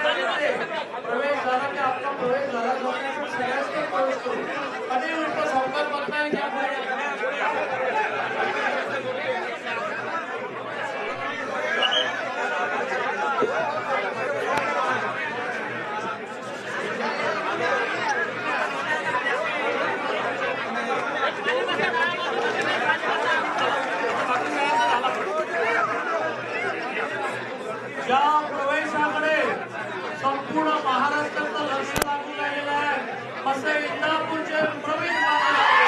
प्रवेश झाला की आपला प्रवेश झाला. जाऊन प्रवेश करू. आणि उलट सावकार बघताय की आपण ज्या प्रवेशाकडे संपूर्ण महाराष्ट्राचं लक्ष लागून राहिलेलं आहे असे इंदापूरचे प्रवीण माने.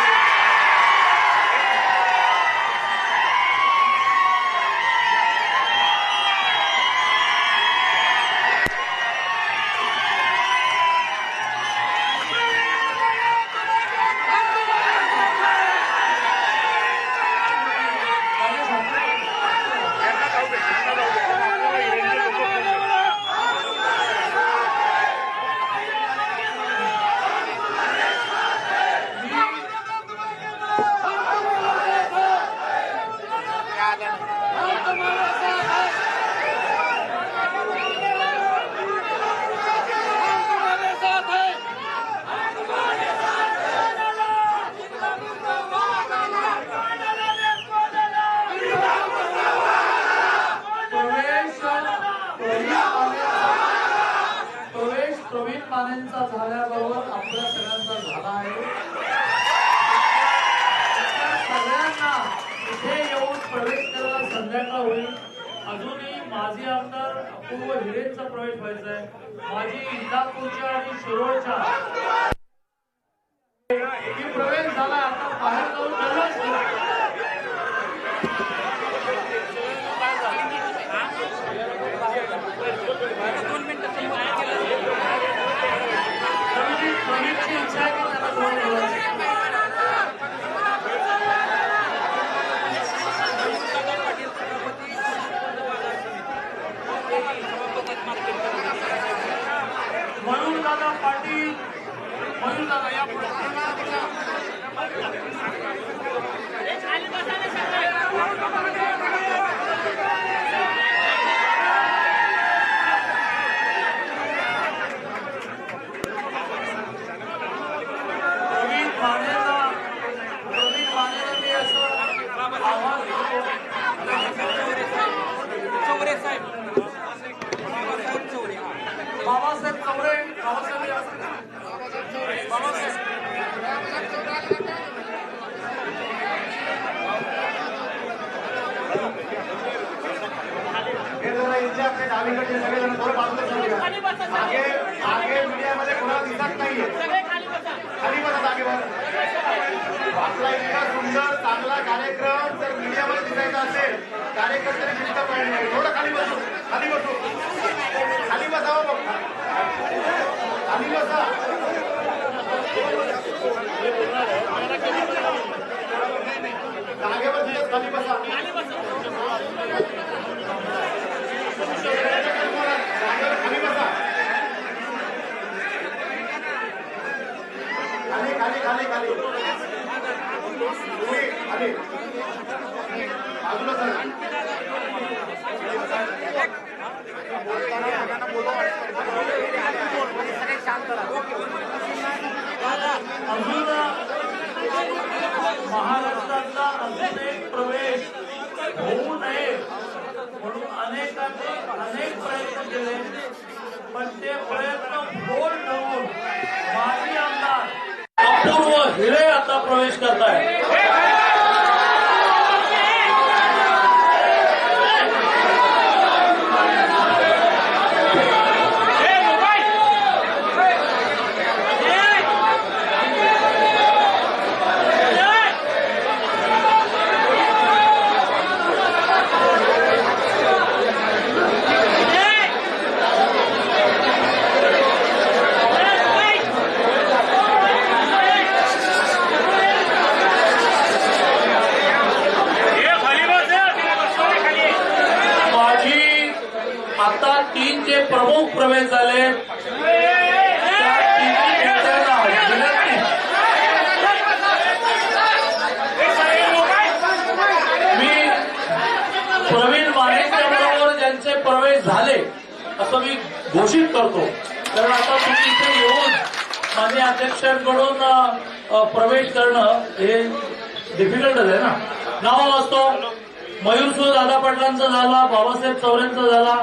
प्रवेश प्रवीण मानेचा प्रवेश प्रवीण झाल्याबरोबर आपल्या सगळ्यांचा झाला आहे. सगळ्यांना इथे येऊन प्रवेश करायला संध्याकाळ होईल. अजूनही माझे आमदार अपूर्व हिरेंचा प्रवेश व्हायचा आहे. माझी इंदापूरच्या आणि शिरोळच्या की प्रवेश झाला आता बाहेर जाऊन जल्लोष करू. प्रवीण प्रवीणची इच्छा आहे की त्याला दोन बोलायचं मयूर दादा पाटील मयूर दादा या पुढे. प्रवीण मानेला प्रवीण मानेला मी असं आव्हान देतो चौरे साहेब बाबासाहेब चौरे बाबासाहेब चौरे बाबासाहेब या. बाबासाहेब हे इथे आपले डावीकडचे सगळेजण थोडं बाजूला घ्या. मागे मागे मीडियामध्ये कोणाला दिसत नाहीये. खाली बसा. जागेवर आपला इतका सुंदर चांगला कार्यक्रम जर मीडियामध्ये दिसायचा असेल कार्यकर्त्यांनी शिस्त पाहिजे नाही. थोडं खाली बसू खाली बसू. खाली बसावं बघ. खाली बसा. जागेवर खाली बसा. बाजूला सर अध्यक्षांकडून प्रवेश करणं हे डिफिकल्टच आहे ना. नाव वाचतो. मयूरसूर दादा पाटलांचा झाला बाबासाहेब चौऱ्यांचा झाला.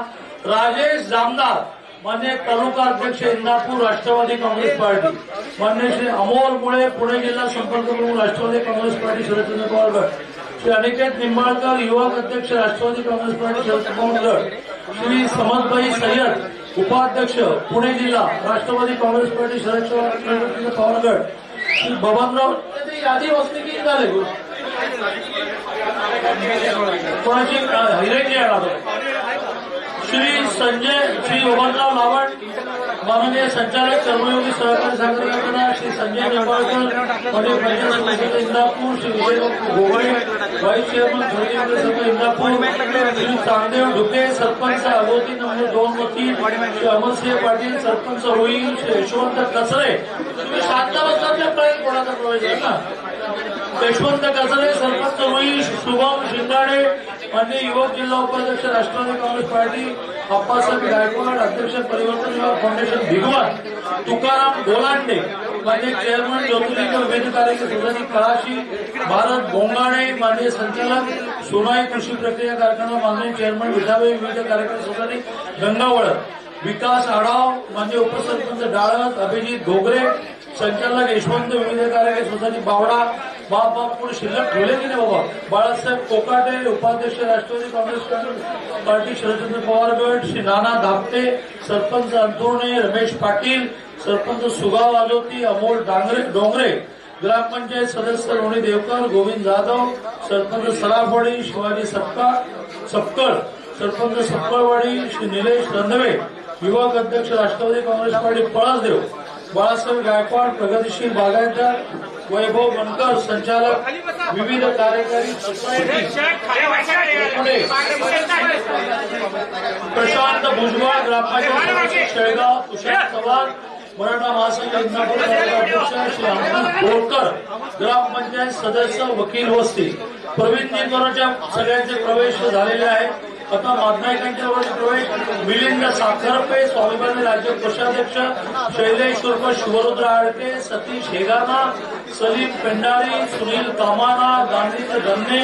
राजेश जामदार मान्य तालुका अध्यक्ष इंदापूर राष्ट्रवादी काँग्रेस पार्टी. मान्य श्री अमोल मुळे पुणे जिल्हा संपर्क प्रमुख राष्ट्रवादी काँग्रेस पार्टी शरदचंद्र पवार गट श्री अनिकेत निंबाळकर युवक अध्यक्ष राष्ट्रवादी काँग्रेस पार्टी शरद पवार गट श्री समदभाई सय्यद उपाध्यक्ष पुणे जिल्हा राष्ट्रवादी काँग्रेस पार्टी शरद पवार श्री बबनराव यादी वाचली की झाले? कोणाची? हिरेची आहे श्री संजय श्री बबनराव लावण. माननीय संचालक कर्मयोगी सहकारी साखर कारखाना श्री संजय निंबाळकरमध्ये प्रशासन समिती इंदापूर श्री विजय गोगळे व्हाईस चेअरमन खरेदी संघ इंदापूर श्री चांदेव ढुके सरपंच अगोती नंबर दोन व तीन श्री अमरसिंह पाटील सरपंच होई श्री यशवंत कचरे तुम्ही शांत बसल्याच्या प्रयत्न कोणाचा प्रवेश आहे ना यशवंत कचरे सरपंच होई शुभम शिंगाडे माननीय युवक जिल्हा उपाध्यक्ष राष्ट्रवादी काँग्रेस पार्टी अप्पासाहेब गायकवाड अध्यक्ष परिवर्तन युवा फाउंडेशन भिगवण तुकाराम गोलांडे मान्य चेअरमन ज्योतिर्लिंग विविध कार्यक्रम सुधारी कळाशी भारत बोंगाणे मान्य संचालक सोनाई कृषी प्रक्रिया कारखाना मान्य चेअरमन विठावे विविध कार्यक्रम सुधारी गंगावळ विकास आढाव मान्य उपसरपंच डाळत अभिजित घोगरे संचालक यशवंत विविध कार्यालय सोसायटी बावडा बाप बाप पुढे शिल्लक ठेवले की नाही बाबा? बाळासाहेब कोकाटे उपाध्यक्ष राष्ट्रवादी काँग्रेस पार्टी शरदचंद्र पवार गट श्री नाना धापटे सरपंच अंतुर्णे रमेश पाटील सरपंच सुगाव आलोती अमोल डांगरे डोंगरे ग्रामपंचायत सदस्य रोणी देवकर गोविंद जाधव सरपंच सराफवाडी शिवाजी सपका सपकळ सरपंच सपकळवाडी श्री निलेश रंधवे युवक अध्यक्ष राष्ट्रवादी काँग्रेस पार्टी पळसदेव बाळासाहेब गायकवाड प्रगतीशील बागायतदार वैभव बनकर संचालक विविध कार्यकारी प्रशांत भुजबळ ग्रामपंचायत शेळगाव तुषार चव्हाण मराठा महासंघ अध्यक्ष श्री बोरकर ग्रामपंचायत सदस्य वकील वस्ती. प्रवीणजींवरच्या सगळ्यांचे प्रवेश झालेले आहेत. आता माधनायकांच्या मिलिंद साखरपे स्वाभिमानी राज्य कोषाध्यक्ष शैलेश उर्फ शिवरुद्र आडके सतीश हेगाना सलीम पेंडारी सुनील कामाना गांधीचे धन्ने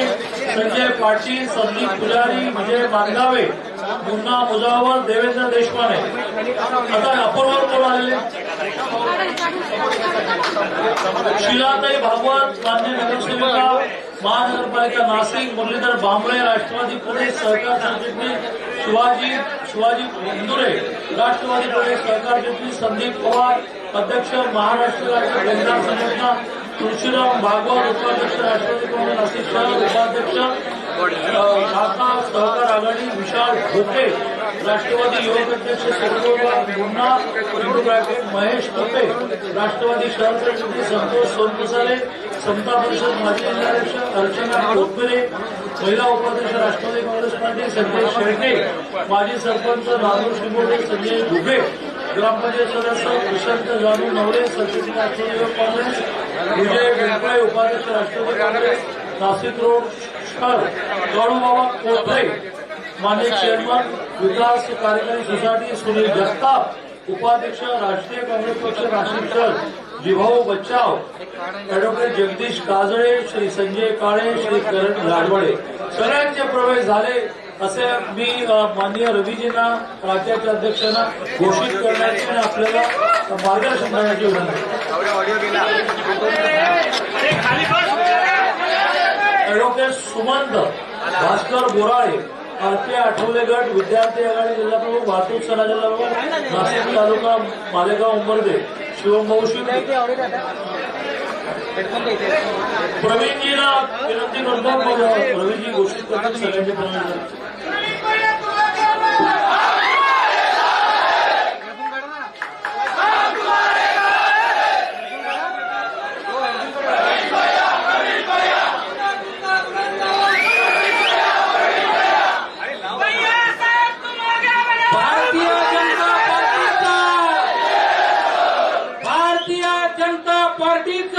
संजय पाटील संदीप पुजारी विजय मांगावे मुन्ना मुजावर देवेंद्र देशपांडे. आता अपूर्व कोण आलेले? शिलाताई भागवत मान्य नगरसेविका महानगरपालिका नाशिक मुरलीधर भांबळे राष्ट्रवादी पुणे सहकार सरचिटणीस शिवाजी शिवाजी इंदुरे राष्ट्रवादी पुणे सहकार चिटणीस संदीप पवार अध्यक्ष महाराष्ट्र राज्य बेंदार संघटना. तुळशीराम भागवत उपाध्यक्ष राष्ट्रवादी काँग्रेस नाशिक शहर उपाध्यक्ष. अ, शाखा सहकार आघाडी विशाल भोके राष्ट्रवादी युवक अध्यक्ष सर्वोबा मुन्ना महेश टोपे राष्ट्रवादी शहर सरचिटणीस संतोष सोनमसाले समता परिषद माजी जिल्हाध्यक्ष अर्चना कोथमिरे महिला उपाध्यक्ष राष्ट्रवादी काँग्रेस पार्टी संजय शेळके माजी सरपंच राजू शिंगोटे संजय घुगे ग्रामपंचायत सदस्य प्रशांत जानू नवरे सचिव राष्ट्रवादी काँग्रेस विजय वेंकळे उपाध्यक्ष राष्ट्रवादी काँग्रेस नाशिक रोड शहर कोथळे मान्य चेअरमन विकास कार्यकारी सोसायटी सुनील जगताप उपाध्यक्ष राष्ट्रीय काँग्रेस पक्ष नाशिक शहर जिभाऊ बच्चाव ऍडव्होकेट जगदीश काजळे श्री संजय काळे श्री करण लाडवळे. सगळ्यांचे प्रवेश झाले असे मी माननीय रवीजींना राज्याच्या अध्यक्षांना घोषित करण्याची आणि आपल्याला मार्गदर्शन करण्याची विनंती ऍडव्होकेट सुमंत भास्कर बोराळे आरपी आठवले गट विद्यार्थी आघाडी जिल्हा प्रमुख वाहतूक सणा जिल्हा प्रमुख नाशिक तालुका मालेगाव उंबरदे शिवभाऊ शिंदे प्रवीणजीला विनंती करतो मग घोषित करतात सगळ्यांचे प्रवीण पाटील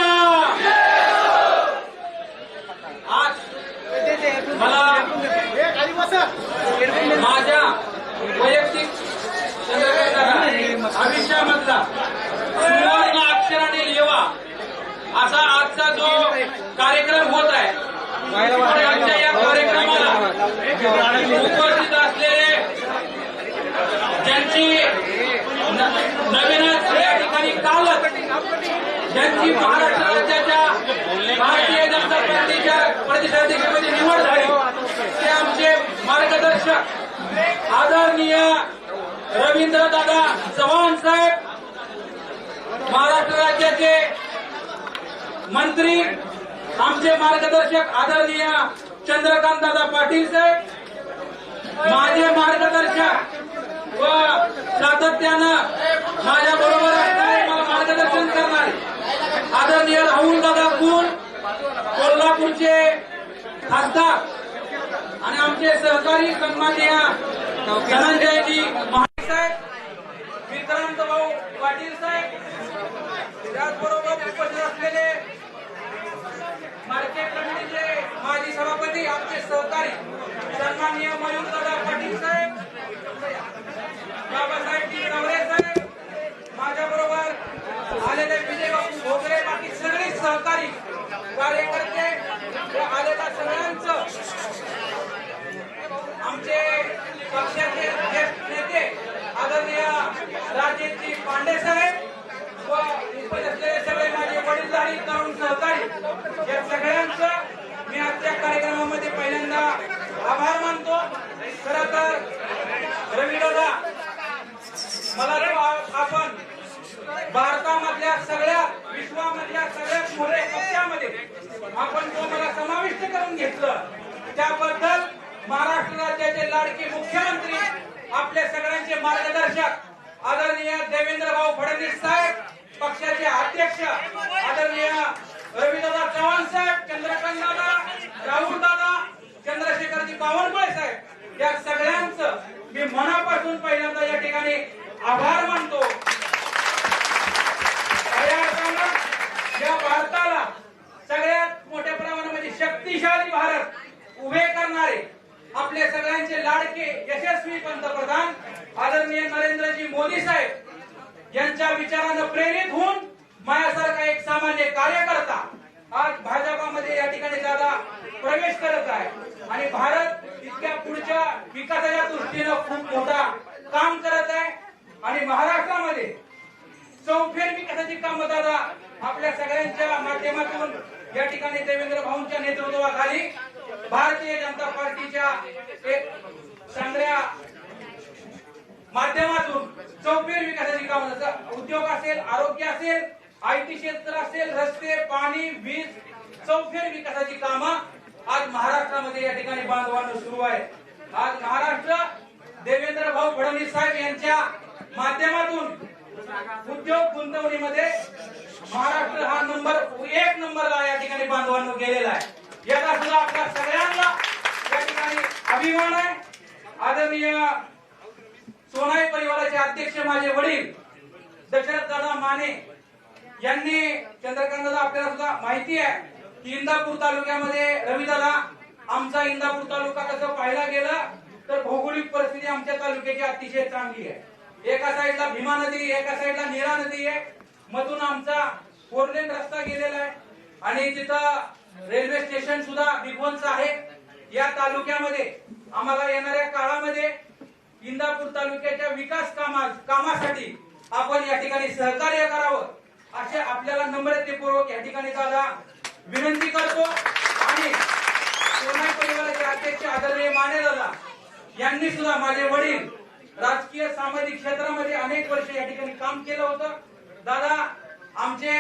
आज मला माझ्या वैयक्तिक आयुष्यामधला सुवर्ण अक्षराने लिवा असा आजचा जो कार्यक्रम होत आहे आजच्या या कार्यक्रमाला उपस्थित असलेले ज्यांची नवीनच या ठिकाणी कालच ज्यांची महाराष्ट्र राज्याच्या भारतीय जनता पार्टीच्या प्रदेशाध्यक्षपदी निवड झाली. ते आमचे मार्गदर्शक आदरणीय रवींद्रदादा चव्हाण साहेब महाराष्ट्र राज्याचे मंत्री आमचे मार्गदर्शक आदरणीय चंद्रकांत दादा पाटील साहेब माझे मार्गदर्शक व सातत्यानं माझ्याबरोबर असणारे मला मार्गदर्शन करणारे आदरणीय राहुल दादा कुल कोल्हापूरचे खासदार आणि आमचे सहकारी सन्माननीय धनंजयजी महाडिक साहेब विक्रांत भाऊ पाटील साहेब त्याचबरोबर उपस्थित असलेले मार्केट कमिटीचे माजी सभापती आमचे सहकारी सन्माननीय मयूर दादा पाटील साहेब बाबासाहेब नवरे साहेब माझ्या बरोबर आलेले विजय बापू भोगरे बाकी सगळे सहकारी कार्यकर्ते आलेल्या सगळ्यांचं आमचे पक्षाचे ज्येष्ठ नेते आदरणीय राजेशजी पांडे साहेब व उपस्थित असलेले सगळे माझे वडीलधारी तरुण सहकारी या सगळ्यांचं मी आजच्या कार्यक्रमामध्ये पहिल्यांदा आभार मानतो. खरं तर रवी दादा मला आपण भारतामधल्या सगळ्या विश्वामधल्या सगळ्या मोठ्या पक्षामध्ये आपण तो समाविष्ट करून घेतलं त्याबद्दल महाराष्ट्र राज्याचे लाडके मुख्यमंत्री आपल्या सगळ्यांचे मार्गदर्शक आदरणीय देवेंद्र भाऊ फडणवीस साहेब पक्षाचे अध्यक्ष आदरणीय रविदादा चव्हाण साहेब चंद्रकांत दादा राहुल दादा चंद्रशेखरजी बावनकुळे साहेब या सगळ्यांचं मी मनापासून पहिल्यांदा या ठिकाणी आभार मानतो. या भारताला सगळ्यात मोठ्या प्रमाणामध्ये शक्तिशाली भारत उभे करणारे आपले सगळ्यांचे लाडके यशस्वी पंतप्रधान आदरणीय नरेंद्रजी मोदी साहेब यांच्या विचारानं प्रेरित होऊन माझ्यासारखा एक सामान्य कार्यकर्ता आज भाजपामध्ये या ठिकाणी दादा प्रवेश करत आहे. आणि भारत इतक्या पुढच्या विकासाच्या दृष्टीनं खूप मोठा काम करत आहे. आणि महाराष्ट्रामध्ये चौफेर विकासाची कामं दादा आपल्या सगळ्यांच्या माध्यमातून या ठिकाणी देवेंद्र भाऊंच्या नेतृत्वाखाली भारतीय जनता पार्टीच्या एक चांगल्या माध्यमातून चौफेर विकासाची कामं उद्योग असेल आरोग्य असेल आयटी क्षेत्र असेल रस्ते पाणी वीज चौफेर विकासाची कामं आज महाराष्ट्रामध्ये या ठिकाणी बांधवानं सुरू आहे आज महाराष्ट्र देवेंद्र भाऊ फडणवीस साहेब यांच्या माध्यमातून उद्योग गुंतवणुकीमध्ये महाराष्ट्र हा नंबर एक नंबरला या ठिकाणी बांधवांनो गेलेला आहे. याचा सुद्धा आपल्या सगळ्यांना या ठिकाणी अभिमान आहे. आदरणीय सोनाई परिवाराचे अध्यक्ष माझे वडील दशरथ दादा माने यांनी चंद्रकांतदा आपल्याला सुद्धा माहिती आहे की इंदापूर तालुक्यामध्ये रविदादा आमचा इंदापूर तालुका कसं पाहायला गेलं तर भौगोलिक परिस्थिती आमच्या तालुक्याची अतिशय चांगली आहे. एका साईडला भीमा नदी एका साईडला नीरा नदी आहे. मधून आमचा फोरलेन रस्ता गेलेला आहे. आणि तिथं रेल्वे स्टेशन सुद्धा बिगवनच आहे. या तालुक्यामध्ये आम्हाला येणाऱ्या काळामध्ये इंदापूर तालुक्याच्या विकास कामा कामासाठी आपण या ठिकाणी सहकार्य करावं असे आपल्याला नम्रतेपूर्वक या ठिकाणी दादा विनंती करतो. आणि सोनाई परिवाराचे अध्यक्ष आदरणीय माने दादा यांनी सुद्धा माझे वडील राजकीय सामाजिक क्षेत्रामध्ये अनेक वर्ष या ठिकाणी काम केलं होतं. दादा आमचे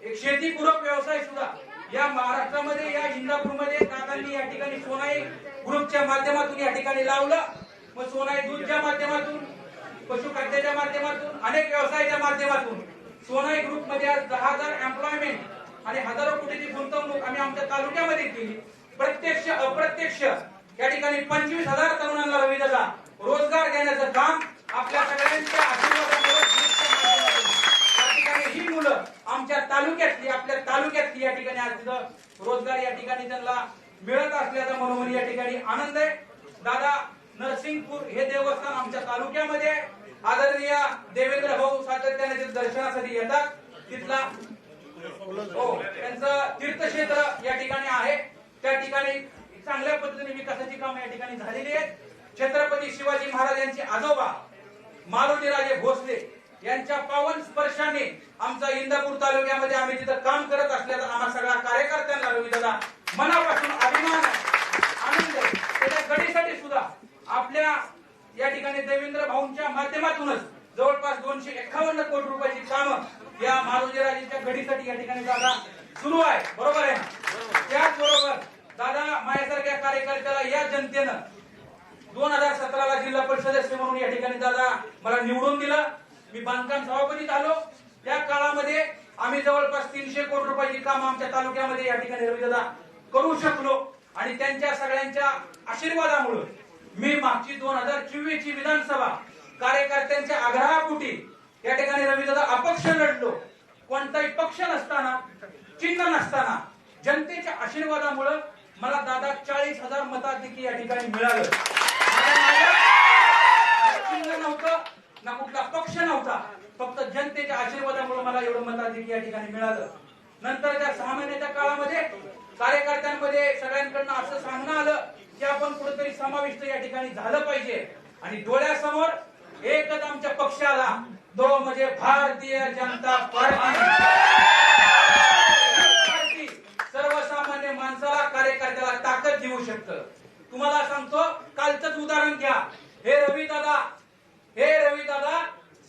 एक शेतीपूरक व्यवसाय सुद्धा या महाराष्ट्रामध्ये या इंदापूरमध्ये दादांनी या ठिकाणी सोनाई ग्रुपच्या माध्यमातून या ठिकाणी लावलं. मग सोनाई दूधच्या माध्यमातून पशुखाद्याच्या माध्यमातून अनेक व्यवसायाच्या माध्यमातून सोनाई ग्रुपमध्ये आज दहा हजार एम्प्लॉयमेंट आणि हजारो कोटीची गुंतवणूक आम्ही आमच्या तालुक्यामध्ये केली. प्रत्यक्ष अप्रत्यक्ष या ठिकाणी पंचवीस हजार तरुणांना रविदाला रोजगार देण्याचं काम आपल्या सगळ्यांच्या आशीर्वादामुळे मुलं आमच्या तालुक्यातली आपल्या तालुक्यातली या ठिकाणी आज तिथं रोजगार या ठिकाणी त्यांना मिळत असल्याचा मनोमनी या ठिकाणी आनंद आहे. दादा नरसिंगपूर हे देवस्थान आमच्या तालुक्यामध्ये आदरणीय देवेंद्र भाऊ सातत्याने ते दर्शनासाठी येतात तिथला हो त्यांचं तीर्थक्षेत्र या ठिकाणी आहे. त्या ठिकाणी चांगल्या पद्धतीने विकासाची कामं या ठिकाणी झालेली आहेत. छत्रपती शिवाजी महाराज यांचे आजोबा मारुतीराजे भोसले यांच्या पावन स्पर्शाने आमचा इंदापूर तालुक्यामध्ये आम्ही तिथं काम करत असल्याचा आम्हा सगळ्या कार्यकर्त्यांना रवी मनापासून अभिमान आनंद त्याच्या गडीसाठी सुद्धा आपल्या या ठिकाणी देवेंद्र भाऊंच्या माध्यमातूनच जवळपास दोनशे एकावन्न कोटी रुपयाची कामं या मारुतीराजेंच्या घडीसाठी या ठिकाणी दादा सुरू आहे. बरोबर आहे त्याचबरोबर दादा माझ्यासारख्या कार्यकर्त्याला या जनतेनं दोन हजार सतराला जिल्हा परिषद म्हणून या ठिकाणी दादा मला निवडून दिलं. मी बांधकाम सभापती झालो त्या काळामध्ये आम्ही जवळपास तीनशे कोटी रुपयाची कामं आमच्या तालुक्यामध्ये या ठिकाणी रवी करू शकलो. आणि त्यांच्या सगळ्यांच्या आशीर्वादामुळे मी मागची दोन हजार चोवीस ची विधानसभा कार्यकर्त्यांच्या आग्रहापोटी या ठिकाणी रवीदादा अपक्ष लढलो. कोणताही पक्ष नसताना चिन्ह नसताना जनतेच्या आशीर्वादामुळे मला दादा चाळीस हजार मताधिकी या ठिकाणी मिळालं. चिन्ह नव्हतं. ना कुठला पक्ष नव्हता. फक्त जनतेच्या आशीर्वादामुळे मला एवढं मताधिक या ठिकाणी मिळालं. नंतर त्या सहा महिन्याच्या काळामध्ये कार्यकर्त्यांमध्ये सगळ्यांकडनं असं सांगणं आलं की आपण कुठेतरी समाविष्ट या ठिकाणी झालं पाहिजे. आणि डोळ्यासमोर एकच आमच्या पक्षाला तो म्हणजे भारतीय जनता पार्टी. सर्वसामान्य माणसाला कार्यकर्त्याला ताकद देऊ शकतं. तुम्हाला सांगतो कालचंच उदाहरण घ्या. हे रवी दादा हे रविदादा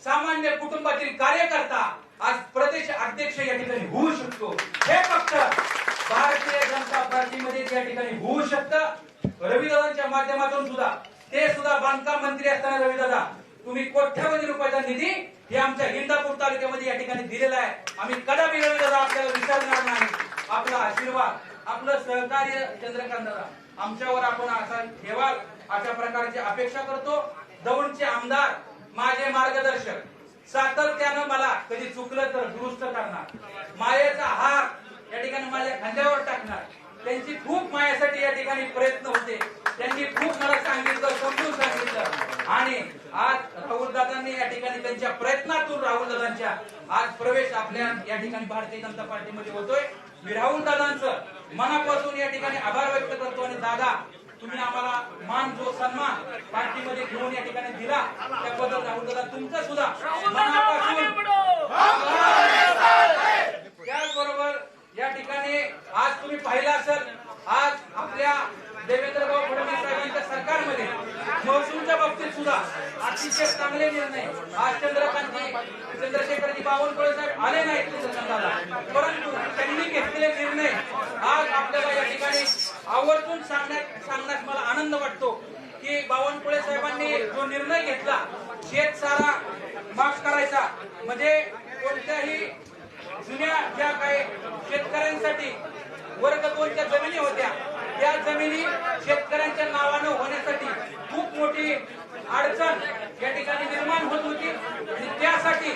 सामान्य कुटुंबातील कार्यकर्ता आज प्रदेश अध्यक्ष या ठिकाणी होऊ शकतो. हे फक्त भारतीय जनता पार्टीमध्ये या ठिकाणी होऊ शकतं. रविदादांच्या माध्यमातून सुद्धा ते सुद्धा बांधकाम मंत्री असताना रविदादा तुम्ही कोट्यावधी रुपयाचा निधी हे आमच्या इंदापूर तालुक्यामध्ये या ठिकाणी दिलेला आहे. आम्ही कदापि रविदादा आपल्याला विसरणार नाही. आपला आशीर्वाद आपलं सहकार्य चंद्रकांत दादा आमच्यावर आपण असा ठेवाल अशा प्रकारची अपेक्षा करतो. दौंडचे आमदार माझे मार्गदर्शक. सातत्यानं मला कधी चुकलं तर दुरुस्त करणार. मायेचा हार या ठिकाणी माझ्या खांद्यावर टाकणार. त्यांची खूप मायासाठी या ठिकाणी प्रयत्न होते. त्यांनी खूप मला सांगितलं समजून सांगितलं. आणि आज राहुलदादांनी या ठिकाणी त्यांच्या प्रयत्नातून राहुलदादांच्या आज प्रवेश आपल्या या ठिकाणी भारतीय जनता पार्टीमध्ये होतोय. मी राहुलदादांचं मनापासून या ठिकाणी आभार व्यक्त करतो आणि दादा तुम्ही आम्हाला मान जो सन्मान पार्टीमध्ये घेऊन या ठिकाणी दिला त्याबद्दल राहुल दादा तुमचं सुद्धा त्याचबरोबर या ठिकाणी आज तुम्ही पाहिलं असेल आज आपल्या देवेंद्र भाऊ फडणवीस साहेबांच्या सरकारमध्ये महसूलच्या बाबतीत सुद्धा अतिशय चांगले निर्णय आज चंद्रकांती चंद्रशेखरजी बावनकुळे साहेब आले नाहीत परंतु त्यांनी घेतलेले निर्णय आज आपल्याला या ठिकाणी आवर्जून सांगण्यात सांगण्यास मला आनंद वाटतो की बावनकुळे साहेबांनी जो निर्णय घेतला. शेत सारा माफ करायचा. म्हणजे कोणत्याही जुन्या ज्या काही शेतकऱ्यांसाठी वर्ग दोनच्या जमिनी होत्या त्या जमिनी शेतकऱ्यांच्या नावानं होण्यासाठी खूप मोठी अडचण या ठिकाणी निर्माण होत होती. आणि त्यासाठी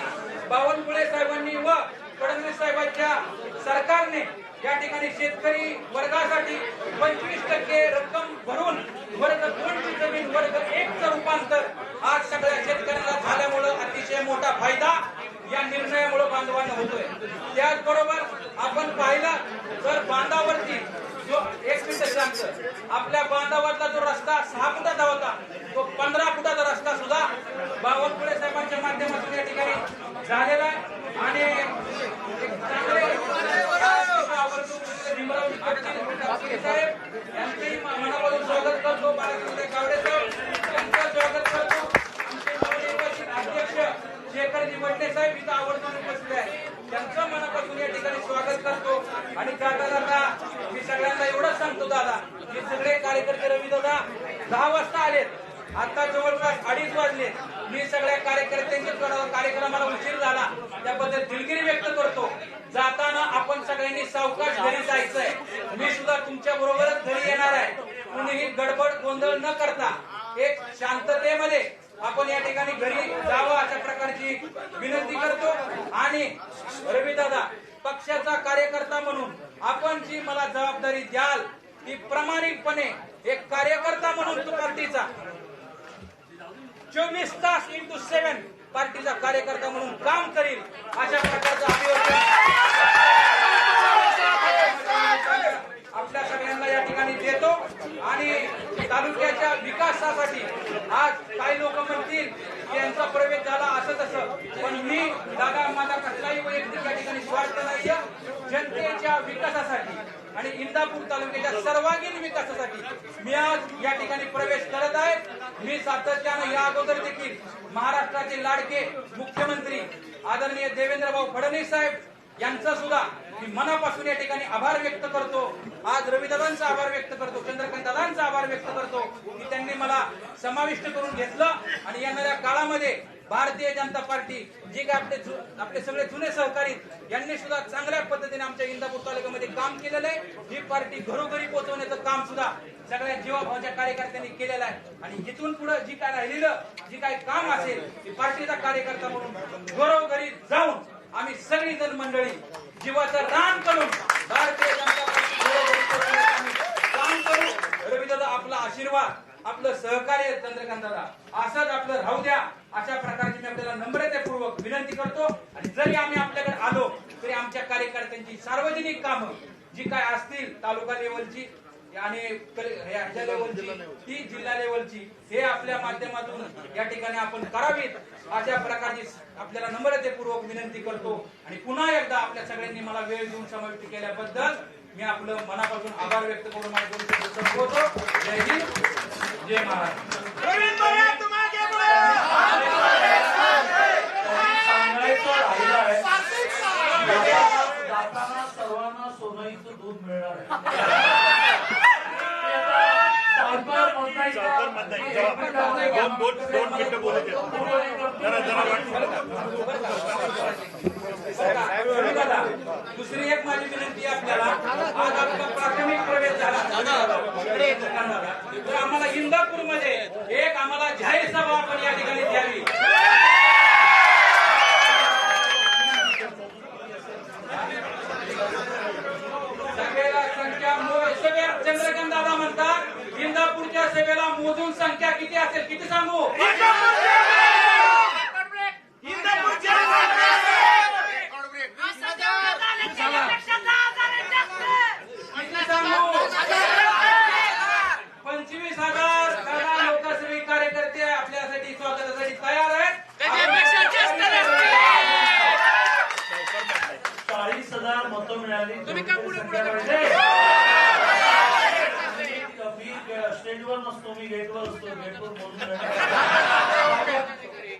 बावनकुळे साहेबांनी व फडणवीस साहेबांच्या सरकारने या ठिकाणी शेतकरी वर्गासाठी पंचवीस टक्के रक्कम भरून वर्ग दोनची जमीन वर्ग एकचं रूपांतर आज सगळ्या शेतकऱ्याला झाल्यामुळं अतिशय मोठा फायदा या निर्णयामुळे बांधवांना होतोय. त्याचबरोबर आपण पाहिलं तर बांधावरती जो एक मिनिट सांगतो आपल्या बांधावरचा जो रस्ता सहा फुटाचा होता तो पंधरा फुटाचा रस्ता सुद्धा बावनकुळे साहेबांच्या माध्यमातून या ठिकाणी झालेला आहे. आणि चांगले भीमराव निकटचे साहेब यांचंही मनापासून स्वागत करतो. बाळासाहेब गावडे साहेब यांचं स्वागत करतो. आमचे नवनिर्वाचित अध्यक्ष शेखरजी वडणे साहेब इथं आवर्जून उपस्थित आहे त्यांचं मनापासून या ठिकाणी स्वागत करतो. आणि जाता जाता मी सगळ्यांना एवढंच सांगतो दादा की सगळे कार्यकर्ते रवी दादा दहा वाजता आलेत. आता जवळपास अडीच वाजले मी सगळ्या कार्यकर्त्यांच्या कार्यक्रमाला उशीर झाला. त्याबद्दल दिलगिरी व्यक्त करतो. जाताना आपण सगळ्यांनी सावकाश घरी जायचंय. मी सुद्धा तुमच्या बरोबरच घरी येणार आहे. कुणीही गडबड गोंधळ न करता एक शांततेमध्ये आपण या ठिकाणी घरी जावं अशा प्रकारची विनंती करतो. आणि रविदादा पक्षाचा कार्यकर्ता म्हणून आपण जी मला जबाबदारी द्याल ती प्रामाणिकपणे एक कार्यकर्ता म्हणून तो पार्टीचा चोवीस तास इंटू सेव्हन पार्टीचा कार्यकर्ता म्हणून काम करील अशा प्रकारचा आपल्या सगळ्यांना या ठिकाणी देतो. आणि तालुक्याच्या विकासासाठी आज काही लोक म्हणतील की यांचा प्रवेश झाला असं तसं. पण मी दादा माझा कसलाही वैयक्तिक या ठिकाणी स्वार्थ नाहीये. जनतेच्या विकासासाठी आणि इंदापूर तालुक्याच्या सर्वांगीण विकासासाठी मी आज या ठिकाणी प्रवेश करत आहे. मी सातत्यानं या अगोदर देखील महाराष्ट्राचे लाडके मुख्यमंत्री आदरणीय देवेंद्रभाऊ फडणवीस साहेब यांचा सुद्धा मी मनापासून या ठिकाणी आभार व्यक्त करतो. आज रविदादांचा आभार व्यक्त करतो चंद्रकांतदादांचा आभार व्यक्त करतो. की त्यांनी मला समाविष्ट करून घेतलं आणि येणाऱ्या काळामध्ये भारतीय जनता पार्टी जे काय आपले आपले सगळे जुने सहकारी यांनी सुद्धा चांगल्या पद्धतीने आमच्या इंदापूर तालुक्यामध्ये काम केलेलं आहे. ही पार्टी घरोघरी पोहोचवण्याचं काम सुद्धा सगळ्या जीवाभावाच्या कार्यकर्त्यांनी केलेलं आहे. आणि इथून पुढे जी काय राहिलेलं जी काय काम असेल ती पार्टीचा कार्यकर्ता म्हणून घरोघरी जाऊन आम्ही सगळी जण मंडळी जीवाचं रान करून भारतीय जनता काम करू रवीदादा आपला आशीर्वाद आपलं सहकार्य चंद्रकांत असंच आपलं राहू द्या. अशा प्रकारची मी आपल्याला नम्रतेपूर्वक विनंती करतो. आणि जरी आम्ही आपल्याकडे आलो तरी आमच्या कार्यकर्त्यांची सार्वजनिक कामं जी काय असतील तालुका लेवलची आणि ह्याच्या लेवलची ती जिल्हा लेवलची हे आपल्या माध्यमातून या ठिकाणी आपण करावीत अशा प्रकारची आपल्याला नम्रतेपूर्वक विनंती करतो. आणि पुन्हा एकदा आपल्या सगळ्यांनी मला वेळ देऊन समाविष्ट केल्याबद्दल मी आपलं मनापासून आभार व्यक्त करून माझे दोन शब्द संपवतो जय हिंद. जय जाताना सर्वांना सोनईचं दूध मिळणार आहे ते आता सावकार म्हणता येईल का? दोन दोन दोन मिनिटं बोलू द्या. जरा जरा दुसरी एक माझी विनंती आपल्याला आज आपला प्राथमिक प्रवेश झाला तर आम्हाला इंदापूरमध्ये एक आम्हाला जाहीर सभा आपण या ठिकाणी द्यावी